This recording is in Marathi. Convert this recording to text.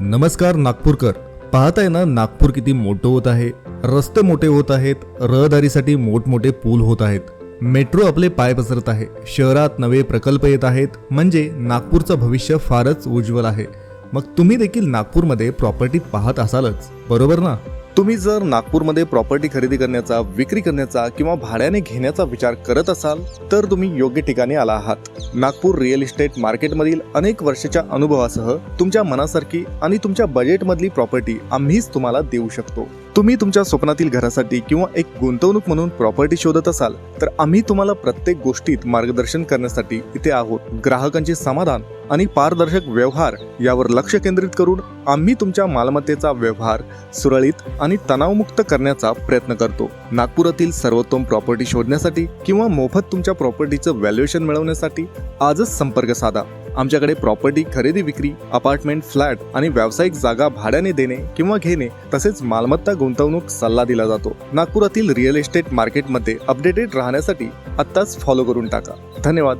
नमस्कार नागपूरकर. पाहताय ना नागपूर किती मोठं होत आहे? रस्ते मोठे होत आहेत रहदारीसाठी मोठमोठे पूल होत आहेत. मेट्रो आपले पाय पसरत आहे शहरात नवे प्रकल्प येत आहेत म्हणजे नागपूरचं भविष्य फारच उज्ज्वल आहे. मग तुम्ही देखील नागपूरमध्ये प्रॉपर्टी पाहत असालच बरोबर ना? तुम्ही जर नागपूरमध्ये प्रॉपर्टी खरेदी करण्याचा विक्री करण्याचा किंवा भाड्याने घेण्याचा विचार करत असाल तर तुम्ही योग्य ठिकाणी आला आहात. नागपूर रिअल इस्टेट मार्केटमधील अनेक वर्षाच्या अनुभवासह तुमच्या मनासारखी आणि तुमच्या बजेटमधली प्रॉपर्टी आम्हीच तुम्हाला देऊ शकतो. तुम्ही तुमच्या स्वप्नातील घरासाठी किंवा एक गुंतवणूक म्हणून प्रॉपर्टी शोधत असाल तर आम्ही तुम्हाला प्रत्येक गोष्टीत मार्गदर्शन करण्यासाठी इथे आहोत. ग्राहकांचे समाधान आणि पारदर्शक व्यवहार यावर लक्ष केंद्रित करून आम्ही तुमच्या मालमत्तेचा व्यवहार सुरळीत आणि तणावमुक्त करण्याचा प्रयत्न करतो. नागपुरातील सर्वोत्तम प्रॉपर्टी शोधण्यासाठी किंवा मोफत तुमच्या प्रॉपर्टीचं व्हॅल्युएशन मिळवण्यासाठी आजच संपर्क साधा. आमच्याकडे प्रॉपर्टी खरेदी विक्री अपार्टमेंट फ्लॅट आणि व्यावसायिक जागा भाड्याने देणे किंवा घेणे तसेच मालमत्ता गुंतवणूक सल्ला दिला जातो. नागपुरातील रिअल इस्टेट मार्केटमध्ये अपडेटेड राहण्यासाठी आत्ताच फॉलो करून टाका. धन्यवाद.